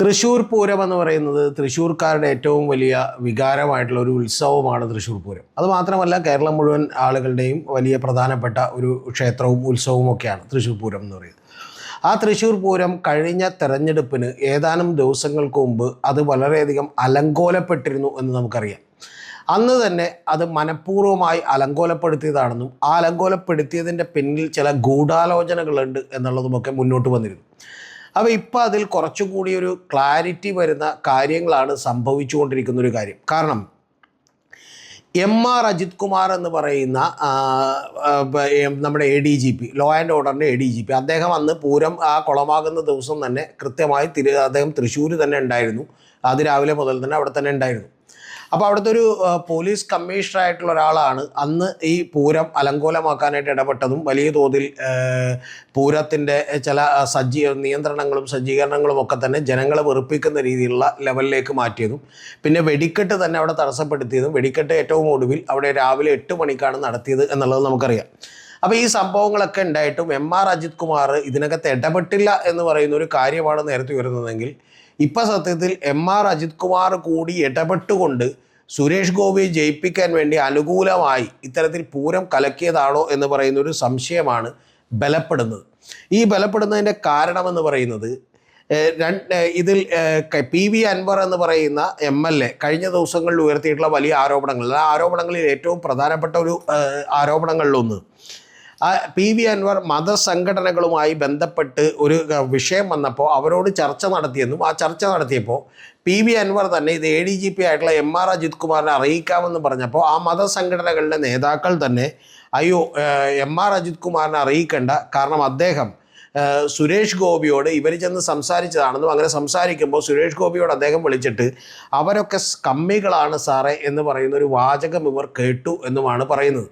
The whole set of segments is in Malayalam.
തൃശ്ശൂർ പൂരം എന്ന് പറയുന്നത് തൃശ്ശൂർക്കാരുടെ ഏറ്റവും വലിയ വികാരമായിട്ടുള്ള ഒരു ഉത്സവമാണ് തൃശ്ശൂർ പൂരം. അത് മാത്രമല്ല കേരളം മുഴുവൻ ആളുകളുടെയും വലിയ പ്രധാനപ്പെട്ട ഒരു ക്ഷേത്രവും ഉത്സവവും ഒക്കെയാണ് തൃശ്ശൂർ പൂരം എന്ന് പറയുന്നത്. ആ തൃശ്ശൂർ പൂരം കഴിഞ്ഞ തെരഞ്ഞെടുപ്പിന് ഏതാനും ദിവസങ്ങൾക്ക് മുമ്പ് അത് വളരെയധികം അലങ്കോലപ്പെട്ടിരുന്നു എന്ന് നമുക്കറിയാം. അന്ന് തന്നെ അത് മനഃപൂർവമായി അലങ്കോലപ്പെടുത്തിയതാണെന്നും ആ അലങ്കോലപ്പെടുത്തിയതിന്റെ പിന്നിൽ ചില ഗൂഢാലോചനകളുണ്ട് എന്നുള്ളതുമൊക്കെ മുന്നോട്ട് വന്നിരുന്നു. അപ്പോൾ ഇപ്പോൾ അതിൽ കുറച്ചുകൂടി ഒരു ക്ലാരിറ്റി വരുന്ന കാര്യങ്ങളാണ് സംഭവിച്ചുകൊണ്ടിരിക്കുന്ന ഒരു കാര്യം. കാരണം എം ആർ അജിത് കുമാർ എന്ന് പറയുന്ന നമ്മുടെ A D G P law and ഓർഡറിന്റെ എ ഡി ജി പി അദ്ദേഹം അന്ന് പൂരം ആ കുളമാകുന്ന ദിവസം തന്നെ കൃത്യമായി തിരു അദ്ദേഹം തൃശ്ശൂർ തന്നെ ഉണ്ടായിരുന്നു. അത് രാവിലെ മുതൽ തന്നെ അവിടെ തന്നെ ഉണ്ടായിരുന്നു. അപ്പോൾ അവിടുത്തെ ഒരു പോലീസ് കമ്മീഷണർ ആയിട്ടുള്ള ഒരാളാണ് അന്ന് ഈ പൂരം അലങ്കോലമാക്കാനായിട്ട് ഇടപെട്ടതും വലിയ തോതിൽ പൂരത്തിന്റെ ചില സജ്ജീ നിയന്ത്രണങ്ങളും സജ്ജീകരണങ്ങളും ഒക്കെ തന്നെ ജനങ്ങളെ വെറുപ്പിക്കുന്ന രീതിയിലുള്ള ലെവലിലേക്ക് മാറ്റിയതും. പിന്നെ വെടിക്കെട്ട് തന്നെ അവിടെ തടസ്സപ്പെടുത്തിയതും വെടിക്കെട്ട് ഏറ്റവും ഒടുവിൽ അവിടെ രാവിലെ എട്ട് മണിക്കാണ് നടത്തിയത് എന്നുള്ളത് നമുക്കറിയാം. അപ്പോൾ ഈ സംഭവങ്ങളൊക്കെ ഉണ്ടായിട്ടും എം ആർ അജിത് കുമാർ ഇതിനകത്ത് ഇടപെട്ടില്ല എന്ന് പറയുന്ന ഒരു കാര്യമാണ് നേരത്തെ വരുന്നതെങ്കിൽ ഇപ്പം സത്യത്തിൽ എം ആർ അജിത് കുമാർ കൂടി ഇടപെട്ടുകൊണ്ട് സുരേഷ് ഗോപിയെ ജയിപ്പിക്കാൻ വേണ്ടി അനുകൂലമായി ഇത്തരത്തിൽ പൂരം കലക്കിയതാണോ എന്ന് പറയുന്ന ഒരു സംശയമാണ് ബലപ്പെടുന്നത്. ഈ ബലപ്പെടുന്നതിന്റെ കാരണമെന്ന് പറയുന്നത് ഇതിൽ പി വി അൻവർ എന്ന് പറയുന്ന എം എൽ എ കഴിഞ്ഞ ദിവസങ്ങളിൽ ഉയർത്തിയിട്ടുള്ള വലിയ ആരോപണങ്ങൾ. ആ ആരോപണങ്ങളിൽ ഏറ്റവും പ്രധാനപ്പെട്ട ഒരു ആരോപണങ്ങളിലൊന്ന് ആ പി വി അൻവർ മതസംഘടനകളുമായി ബന്ധപ്പെട്ട് ഒരു വിഷയം വന്നപ്പോൾ അവരോട് ചർച്ച നടത്തിയെന്നും ആ ചർച്ച നടത്തിയപ്പോൾ പി വി അൻവർ തന്നെ ഇത് എ ഡി ജി പി ആയിട്ടുള്ള എം ആർ അജിത് കുമാറിനെ അറിയിക്കാമെന്ന് പറഞ്ഞപ്പോൾ ആ മതസംഘടനകളുടെ നേതാക്കൾ തന്നെ അയ്യോ എം ആർ അജിത് കുമാറിനെ അറിയിക്കേണ്ട. കാരണം അദ്ദേഹം സുരേഷ് ഗോപിയോട് ഇവർ ചെന്ന് സംസാരിച്ചതാണെന്നും അങ്ങനെ സംസാരിക്കുമ്പോൾ സുരേഷ് ഗോപിയോട് അദ്ദേഹം വിളിച്ചിട്ട് അവരൊക്കെ കമ്മികളാണ് സാറേ എന്ന് പറയുന്ന ഒരു വാചകം ഇവർ കേട്ടു എന്നുമാണ് പറയുന്നത്.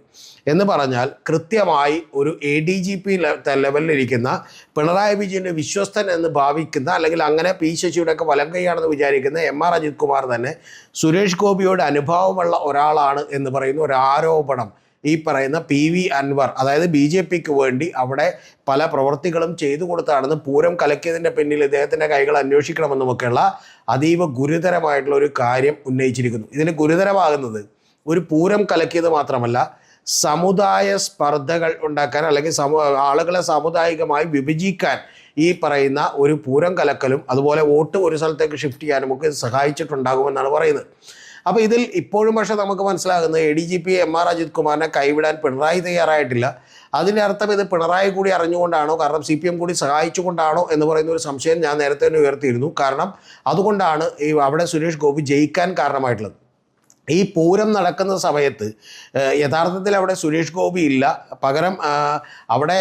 എന്ന് പറഞ്ഞാൽ കൃത്യമായി ഒരു എ ഡി ജി പി ലെവലിലിരിക്കുന്ന പിണറായി വിജയന്റെ വിശ്വസ്തൻ എന്ന് ഭാവിക്കുന്ന അല്ലെങ്കിൽ അങ്ങനെ പി ശശിയുടെ ഒക്കെ വലം കൈയാണെന്ന് വിചാരിക്കുന്ന എം ആർ അജിത് കുമാർ തന്നെ സുരേഷ് ഗോപിയോട് അനുഭവമുള്ള ഒരാളാണ് എന്ന് പറയുന്ന ഒരു ആരോപണം ഈ പറയുന്ന പി വി അൻവർ അതായത് ബി ജെ പിക്ക് വേണ്ടി അവിടെ പല പ്രവർത്തികളും ചെയ്തു കൊടുത്താണെന്ന് പൂരം കലക്കിയതിന്റെ പിന്നിൽ ഇദ്ദേഹത്തിന്റെ കൈകൾ അന്വേഷിക്കണമെന്നുമൊക്കെയുള്ള അതീവ ഗുരുതരമായിട്ടുള്ള ഒരു കാര്യം ഉന്നയിച്ചിരിക്കുന്നു. ഇതിന് ഗുരുതരമാകുന്നത് ഒരു പൂരം കലക്കിയത് മാത്രമല്ല സമുദായ സ്പർദ്ധകൾ ഉണ്ടാക്കാൻ അല്ലെങ്കിൽ സമു ആളുകളെ സാമുദായികമായി വിഭജിക്കാൻ ഈ പറയുന്ന ഒരു പൂരം കലക്കലും അതുപോലെ വോട്ട് ഒരു സ്ഥലത്തേക്ക് ഷിഫ്റ്റ് ചെയ്യാനും ഒക്കെ സഹായിച്ചിട്ടുണ്ടാകുമെന്നാണ് പറയുന്നത്. അപ്പോൾ ഇതിൽ ഇപ്പോഴും പക്ഷെ നമുക്ക് മനസ്സിലാകുന്നത് A D G P M R Ajith കുമാറിനെ കൈവിടാൻ പിണറായി തയ്യാറായിട്ടില്ല. അതിന്റെ അർത്ഥം ഇത് പിണറായി കൂടി അറിഞ്ഞുകൊണ്ടാണോ കാരണം സി പി എം കൂടി സഹായിച്ചുകൊണ്ടാണോ എന്ന് പറയുന്ന ഒരു സംശയം ഞാൻ നേരത്തെ തന്നെ ഉയർത്തിയിരുന്നു. കാരണം അതുകൊണ്ടാണ് ഈ അവിടെ സുരേഷ് ഗോപി ജയിക്കാൻ കാരണമായിട്ടുള്ളത്. ഈ പൂരം നടക്കുന്ന സമയത്ത് യഥാർത്ഥത്തിൽ അവിടെ സുരേഷ് ഗോപി ഇല്ല. പകരം അവിടെ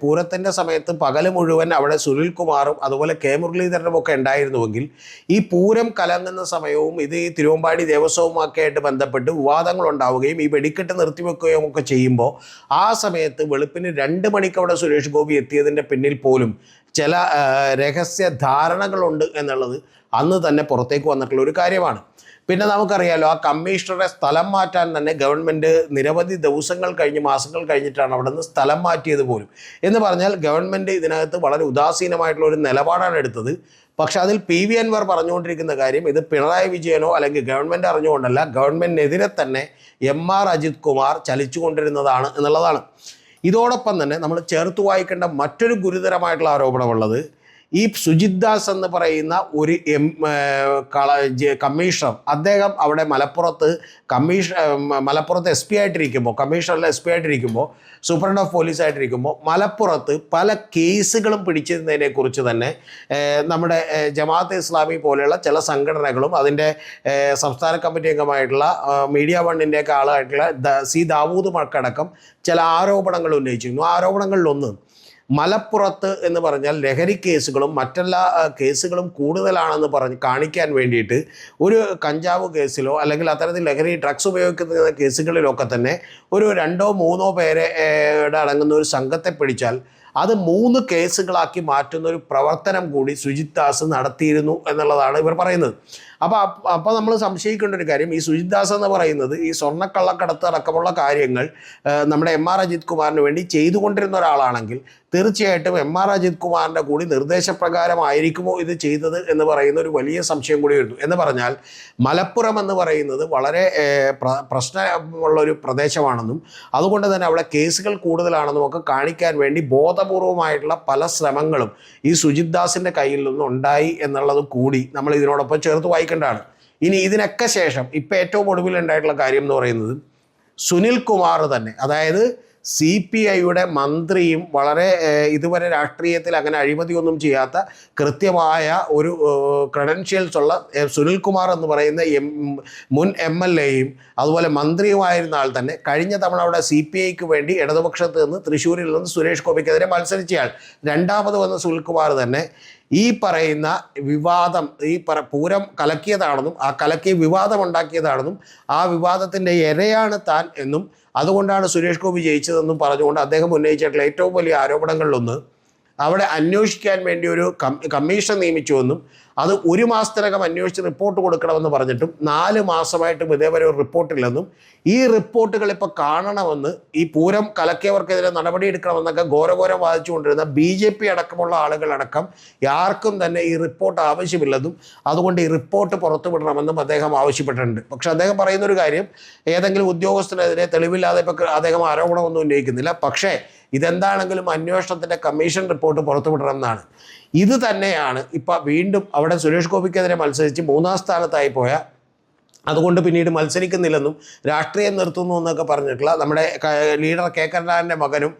പൂരത്തിന്റെ സമയത്ത് പകൽ മുഴുവൻ അവിടെ സുനിൽ കുമാറും അതുപോലെ കെ മുരളീധരനും ഒക്കെ ഉണ്ടായിരുന്നുവെങ്കിൽ ഈ പൂരം കലങ്ങുന്ന സമയവും ഇത് ഈ തിരുവമ്പാടി ദേവസ്വവുമൊക്കെ ആയിട്ട് ബന്ധപ്പെട്ട് വിവാദങ്ങൾ ഉണ്ടാവുകയും ഈ വെടിക്കെട്ട് നിർത്തിവെക്കുകയും ഒക്കെ ചെയ്യുമ്പോൾ ആ സമയത്ത് വെളുപ്പിന് രണ്ട് മണിക്ക് അവിടെ സുരേഷ് ഗോപി എത്തിയതിന്റെ പിന്നിൽ പോലും ചില രഹസ്യ ധാരണകളുണ്ട് എന്നുള്ളത് അന്ന് തന്നെ പുറത്തേക്ക് വന്നിട്ടുള്ള ഒരു കാര്യമാണ്. പിന്നെ നമുക്കറിയാലോ ആ കമ്മീഷണറെ സ്ഥലം മാറ്റാൻ തന്നെ ഗവൺമെന്റ് നിരവധി ദിവസങ്ങൾ കഴിഞ്ഞ് മാസങ്ങൾ കഴിഞ്ഞിട്ടാണ് അവിടെ നിന്ന് സ്ഥലം മാറ്റിയത് പോലും. എന്ന് പറഞ്ഞാൽ ഗവൺമെന്റ് ഇതിനകത്ത് വളരെ ഉദാസീനമായിട്ടുള്ള ഒരു നിലപാടാണ് എടുത്തത്. പക്ഷേ അതിൽ പി വി അൻവർ പറഞ്ഞുകൊണ്ടിരിക്കുന്ന കാര്യം ഇത് പിണറായി വിജയനോ അല്ലെങ്കിൽ ഗവൺമെന്റ് അറിഞ്ഞുകൊണ്ടല്ല ഗവൺമെന്റിനെതിരെ തന്നെ എം ആർ അജിത് കുമാർ ചലിച്ചുകൊണ്ടിരുന്നതാണ് എന്നുള്ളതാണ്. ഇതോടൊപ്പം തന്നെ നമ്മൾ ചേർത്ത് വായിക്കേണ്ട മറ്റൊരു ഗുരുതരമായിട്ടുള്ള ആരോപണമുള്ളത് ഈ സുജിത് ദാസ് എന്ന് പറയുന്ന ഒരു എം കമ്മീഷണർ അദ്ദേഹം അവിടെ മലപ്പുറത്ത് കമ്മീഷൻ മലപ്പുറത്ത് എസ് പി ആയിട്ടിരിക്കുമ്പോൾ കമ്മീഷണറിൽ എസ് പി ആയിട്ടിരിക്കുമ്പോൾ സൂപ്രണ്ട് ഓഫ് പോലീസ് ആയിട്ടിരിക്കുമ്പോൾ മലപ്പുറത്ത് പല കേസുകളും പിടിച്ചിരുന്നതിനെക്കുറിച്ച് തന്നെ നമ്മുടെ ജമാഅത്ത് ഇസ്ലാമി പോലെയുള്ള ചില സംഘടനകളും അതിന്റെ സംസ്ഥാന കമ്മിറ്റി അംഗമായിട്ടുള്ള മീഡിയ വണ്ണിന്റെയൊക്കെ ആളായിട്ടുള്ള സി ദാവൂദ് മക്കടക്കം ചില ആരോപണങ്ങൾ ഉന്നയിച്ചിരുന്നു. ആരോപണങ്ങളിലൊന്ന് മലപ്പുറത്ത് എന്ന് പറഞ്ഞാൽ ലഹരി കേസുകളും മറ്റെല്ലാ കേസുകളും കൂടുതലാണെന്ന് പറഞ്ഞ് കാണിക്കാൻ വേണ്ടിയിട്ട് ഒരു കഞ്ചാവ് കേസിലോ അല്ലെങ്കിൽ അത്തരത്തിൽ ലഹരി ഡ്രഗ്സ് ഉപയോഗിക്കുന്ന കേസുകളിലൊക്കെ തന്നെ ഒരു രണ്ടോ മൂന്നോ പേരെ അടങ്ങുന്ന ഒരു സംഘത്തെ പിടിച്ചാൽ അത് മൂന്ന് കേസുകളാക്കി മാറ്റുന്ന ഒരു പ്രവർത്തനം കൂടി സുജിത് ദാസ് നടത്തിയിരുന്നു എന്നുള്ളതാണ് ഇവർ പറയുന്നത്. അപ്പോൾ അപ്പോൾ നമ്മൾ സംശയിക്കേണ്ട ഒരു കാര്യം ഈ സുജിത് ദാസ് എന്ന് പറയുന്നത് ഈ സ്വർണക്കള്ളക്കടത്ത് അടക്കമുള്ള കാര്യങ്ങൾ നമ്മുടെ എം ആർ അജിത് കുമാറിന് വേണ്ടി ചെയ്തുകൊണ്ടിരുന്ന ഒരാളാണെങ്കിൽ തീർച്ചയായിട്ടും എം ആർ അജിത് കുമാറിന്റെ കൂടി നിർദ്ദേശപ്രകാരമായിരിക്കുമോ ഇത് ചെയ്തത് എന്ന് പറയുന്ന ഒരു വലിയ സംശയം കൂടി വരുന്നു എന്ന് പറഞ്ഞാൽ മലപ്പുറം എന്ന് പറയുന്നത് വളരെ പ്ര- പ്രശ്നമുള്ള ഒരു പ്രദേശമാണെന്നും അതുകൊണ്ട് തന്നെ അവിടെ കേസുകൾ കൂടുതലാണെന്നും ഒക്കെ കാണിക്കാൻ വേണ്ടി ബോധപൂർവമായിട്ടുള്ള പല ശ്രമങ്ങളും ഈ സുജിത് ദാസിന്റെ കയ്യിൽ നിന്നും ഉണ്ടായി എന്നുള്ളത് കൂടി നമ്മൾ ഇതിനോടൊപ്പം ചേർത്ത് വായിക്കേണ്ടതാണ് ഇനി ഇതിനൊക്കെ ശേഷം ഇപ്പം ഏറ്റവും ഒടുവിലുണ്ടായിട്ടുള്ള കാര്യം എന്ന് പറയുന്നത് സുനിൽ കുമാർ തന്നെ. അതായത് സി പി ഐയുടെ മന്ത്രിയും വളരെ ഇതുവരെ രാഷ്ട്രീയത്തിൽ അങ്ങനെ അഴിമതിയൊന്നും ചെയ്യാത്ത കൃത്യമായ ഒരു ക്രെഡൻഷ്യൽസ് ഉള്ള സുനിൽകുമാർ സുനിൽ കുമാർ എന്ന് പറയുന്ന എം മുൻ എം എൽ എയും അതുപോലെ മന്ത്രിയുമായിരുന്ന ആൾ തന്നെ കഴിഞ്ഞ തവണ അവിടെ സി പി ഐക്ക് വേണ്ടി ഇടതുപക്ഷത്ത് നിന്ന് തൃശ്ശൂരിൽ നിന്ന് സുരേഷ് ഗോപിക്കെതിരെ മത്സരിച്ചയാൾ. രണ്ടാമത് വന്ന സുനിൽകുമാർ തന്നെ ഈ പറയുന്ന വിവാദം ഈ പറ പൂരം കലക്കിയതാണെന്നും ആ കലക്കിയ വിവാദം ഉണ്ടാക്കിയതാണെന്നും ആ വിവാദത്തിന്റെ ഇരയാണ് താൻ എന്നും അതുകൊണ്ടാണ് സുരേഷ് ഗോപി ജയിച്ചതെന്നും പറഞ്ഞുകൊണ്ട് അദ്ദേഹം ഉന്നയിച്ചിട്ടുള്ള ഏറ്റവും വലിയ ആരോപണങ്ങളിലൊന്ന് അവിടെ അന്വേഷിക്കാൻ വേണ്ടി ഒരു കമ്മീഷൻ നിയമിച്ചുവെന്നും അത് ഒരു മാസത്തിനകം അന്വേഷിച്ച് റിപ്പോർട്ട് കൊടുക്കണമെന്ന് പറഞ്ഞിട്ടും നാല് മാസമായിട്ടും ഇതേവരെ ഒരു റിപ്പോർട്ടില്ലെന്നും ഈ റിപ്പോർട്ടുകൾ ഇപ്പോൾ കാണണമെന്ന് ഈ പൂരം കലക്കിയവർക്കെതിരെ നടപടിയെടുക്കണമെന്നൊക്കെ ഘോരഘോരം വാദിച്ചുകൊണ്ടിരുന്ന ബി ജെ പി അടക്കമുള്ള ആളുകളടക്കം ആർക്കും തന്നെ ഈ റിപ്പോർട്ട് ആവശ്യമില്ലെന്നും അതുകൊണ്ട് ഈ റിപ്പോർട്ട് പുറത്തുവിടണമെന്നും അദ്ദേഹം ആവശ്യപ്പെട്ടിട്ടുണ്ട്. പക്ഷേ അദ്ദേഹം പറയുന്നൊരു കാര്യം ഏതെങ്കിലും ഉദ്യോഗസ്ഥനെതിരെ തെളിവില്ലാതെ ഇപ്പോൾ അദ്ദേഹം ആരോപണമൊന്നും ഉന്നയിക്കുന്നില്ല. പക്ഷേ ഇതെന്താണെങ്കിലും അന്വേഷണത്തിന്റെ കമ്മീഷൻ റിപ്പോർട്ട് പുറത്തുവിടണം എന്നാണ് ഇത് തന്നെയാണ് ഇപ്പം വീണ്ടും അവിടെ സുരേഷ് ഗോപിക്കെതിരെ മത്സരിച്ച് മൂന്നാം സ്ഥാനത്തായി പോയ അതുകൊണ്ട് പിന്നീട് മത്സരിക്കുന്നില്ലെന്നും രാഷ്ട്രീയം നിർത്തുന്നു എന്നൊക്കെ പറഞ്ഞിട്ടുള്ള നമ്മുടെ ലീഡർ കെ കരുണാകരന്റെ മകനും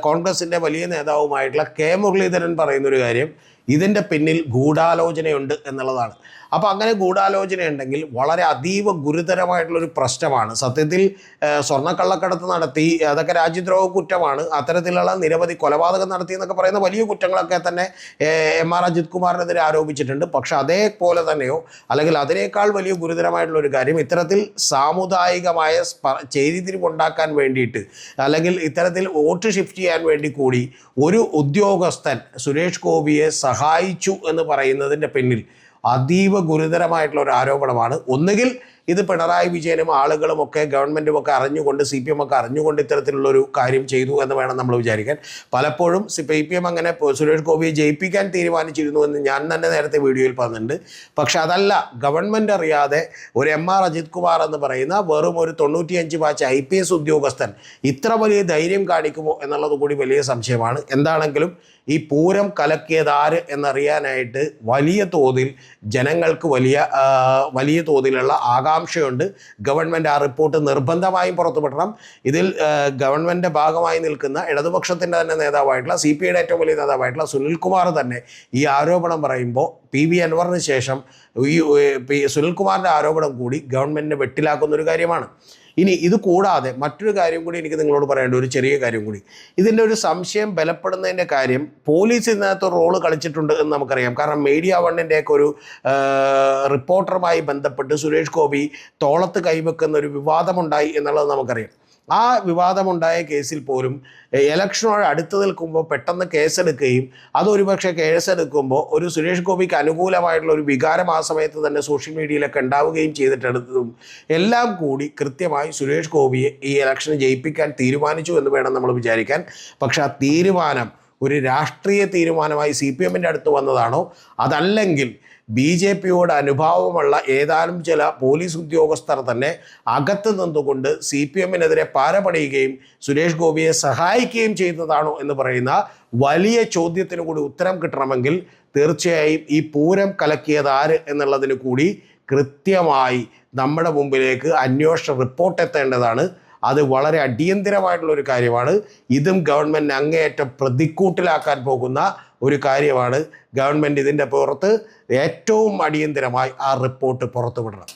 കോൺഗ്രസിന്റെ വലിയ നേതാവുമായിട്ടുള്ള കെ മുരളീധരൻ പറയുന്നൊരു കാര്യം ഇതിന്റെ പിന്നിൽ ഗൂഢാലോചനയുണ്ട് എന്നുള്ളതാണ്. അപ്പോൾ അങ്ങനെ ഗൂഢാലോചന ഉണ്ടെങ്കിൽ വളരെ അതീവ ഗുരുതരമായിട്ടുള്ളൊരു പ്രശ്നമാണ്. സത്യത്തിൽ സ്വർണക്കള്ളക്കടത്ത് നടത്തി അതൊക്കെ രാജ്യദ്രോഹ കുറ്റമാണ്. അത്തരത്തിലുള്ള നിരവധി കൊലപാതകം നടത്തി എന്നൊക്കെ പറയുന്ന വലിയ കുറ്റങ്ങളൊക്കെ തന്നെ എം ആർ അജിത് കുമാറിനെതിരെ ആരോപിച്ചിട്ടുണ്ട്. പക്ഷെ അതേപോലെ തന്നെയോ അല്ലെങ്കിൽ അതിനേക്കാൾ വലിയ ഗുരുതരമായിട്ടുള്ള ഒരു കാര്യം ഇത്തരത്തിൽ സാമുദായികമായ ചേരിതിരിവുണ്ടാക്കാൻ വേണ്ടിയിട്ട് അല്ലെങ്കിൽ ഇത്തരത്തിൽ വോട്ട് ഷിഫ്റ്റ് ചെയ്യാൻ വേണ്ടി കൂടി ഒരു ഉദ്യോഗസ്ഥൻ സുരേഷ് ഗോപിയെ സഹായിച്ചു എന്ന് പറയുന്നതിന്റെ പിന്നിൽ അതീവ ഗുരുതരമായിട്ടുള്ള ഒരു ആരോപണമാണ്. ഒന്നുകിൽ ഇത് പിണറായി വിജയനും ആളുകളും ഒക്കെ ഗവൺമെന്റും ഒക്കെ അറിഞ്ഞുകൊണ്ട് സി പി എം ഒക്കെ അറിഞ്ഞുകൊണ്ട് ഇത്തരത്തിലുള്ളൊരു കാര്യം ചെയ്തു എന്ന് വേണം നമ്മൾ വിചാരിക്കാൻ. പലപ്പോഴും സി പി എം അങ്ങനെ പോ- സുരേഷ് ഗോപിയെ ജയിപ്പിക്കാൻ തീരുമാനിച്ചിരുന്നു എന്ന് ഞാൻ തന്നെ നേരത്തെ വീഡിയോയിൽ പറഞ്ഞിട്ടുണ്ട്. പക്ഷെ അതല്ല ഗവൺമെന്റ് അറിയാതെ ഒരു എം ആർ അജിത് കുമാർ എന്ന് പറയുന്ന വെറും ഒരു തൊണ്ണൂറ്റിയഞ്ച് വാച്ച് ഐ പി എസ് ഉദ്യോഗസ്ഥൻ ഇത്ര വലിയ ധൈര്യം കാണിക്കുമോ എന്നുള്ളത് കൂടി വലിയ സംശയമാണ്. എന്താണെങ്കിലും ഈ പൂരം കലക്കിയത് ആര് എന്നറിയാനായിട്ട് വലിയ തോതിൽ ജനങ്ങൾക്ക് വലിയ വലിയ തോതിലുള്ള ആകാംക്ഷയുണ്ട്. ഗവൺമെന്റ് ആ റിപ്പോർട്ട് നിർബന്ധമായും പുറത്തുവിടണം. ഇതിൽ ഗവൺമെന്റ് ഭാഗമായി നിൽക്കുന്ന ഇടതുപക്ഷത്തിന്റെ തന്നെ നേതാവായിട്ടുള്ള സി പി ഐയുടെ ഏറ്റവും വലിയ നേതാവായിട്ടുള്ള സുനിൽകുമാർ തന്നെ ഈ ആരോപണം പറയുമ്പോൾ പി വി അൻവറിന് ശേഷം ഈ സുനിൽകുമാറിന്റെ ആരോപണം കൂടി ഗവൺമെന്റിനെ വെട്ടിലാക്കുന്ന ഒരു കാര്യമാണ്. ഇനി ഇത് കൂടാതെ മറ്റൊരു കാര്യം കൂടി എനിക്ക് നിങ്ങളോട് പറയേണ്ട ഒരു ചെറിയ കാര്യം കൂടി. ഇതിന്റെ ഒരു സംശയം ബലപ്പെടുന്നതിന്റെ കാര്യം പോലീസ് ഇതിനകത്ത് റോൾ കളിച്ചിട്ടുണ്ട് എന്ന് നമുക്കറിയാം. കാരണം മീഡിയ വണ്ണിന്റെയൊക്കെ ഒരു റിപ്പോർട്ടറുമായി ബന്ധപ്പെട്ട് സുരേഷ് ഗോപി തോളത്ത് കൈവെക്കുന്ന ഒരു വിവാദമുണ്ടായി എന്നുള്ളത് നമുക്കറിയാം. ആ വിവാദമുണ്ടായ കേസിൽ പോലും ഇലക്ഷനോട് അടുത്ത് നിൽക്കുമ്പോൾ പെട്ടെന്ന് കേസെടുക്കുകയും അതൊരു പക്ഷേ കേസെടുക്കുമ്പോൾ ഒരു സുരേഷ് ഗോപിക്ക് അനുകൂലമായിട്ടുള്ള ഒരു വികാരം ആ സമയത്ത് തന്നെ സോഷ്യൽ മീഡിയയിലൊക്കെ ഉണ്ടാവുകയും ചെയ്തിട്ടെടുത്തതും എല്ലാം കൂടി കൃത്യമായി സുരേഷ് ഗോപിയെ ഈ ഇലക്ഷന് ജയിപ്പിക്കാൻ തീരുമാനിച്ചു എന്ന് വേണം നമ്മൾ വിചാരിക്കാൻ. പക്ഷെ ആ തീരുമാനം ഒരു രാഷ്ട്രീയ തീരുമാനമായി സി പി എമ്മിന്റെ അടുത്ത് വന്നതാണോ? അതല്ലെങ്കിൽ ബി ജെ പിയോട് അനുഭാവമുള്ള ഏതാനും ചില പോലീസ് ഉദ്യോഗസ്ഥർ തന്നെ അകത്ത് നിന്നുകൊണ്ട് സി പി എമ്മിനെതിരെ പാരപണിയുകയും സുരേഷ് ഗോപിയെ സഹായിക്കുകയും ചെയ്തതാണോ എന്ന് പറയുന്ന വലിയ ചോദ്യത്തിന് കൂടി ഉത്തരം കിട്ടണമെങ്കിൽ തീർച്ചയായും ഈ പൂരം കലക്കിയത് ആര് എന്നുള്ളതിന് കൂടി കൃത്യമായി നമ്മുടെ മുമ്പിലേക്ക് അന്വേഷണ റിപ്പോർട്ട് എത്തേണ്ടതാണ്. അത് വളരെ അടിയന്തിരമായിട്ടുള്ള ഒരു കാര്യമാണ്. ഇതും ഗവൺമെന്റ് അങ്ങേയറ്റം പ്രതിക്കൂട്ടിലാക്കാൻ പോകുന്ന ഒരു കാര്യമാണ് ഗവൺമെന്റ് ഇതിന്റെ പുറത്ത് ഏറ്റവും അടിയന്തിരമായി ആ റിപ്പോർട്ട് പുറത്തുവിടണം.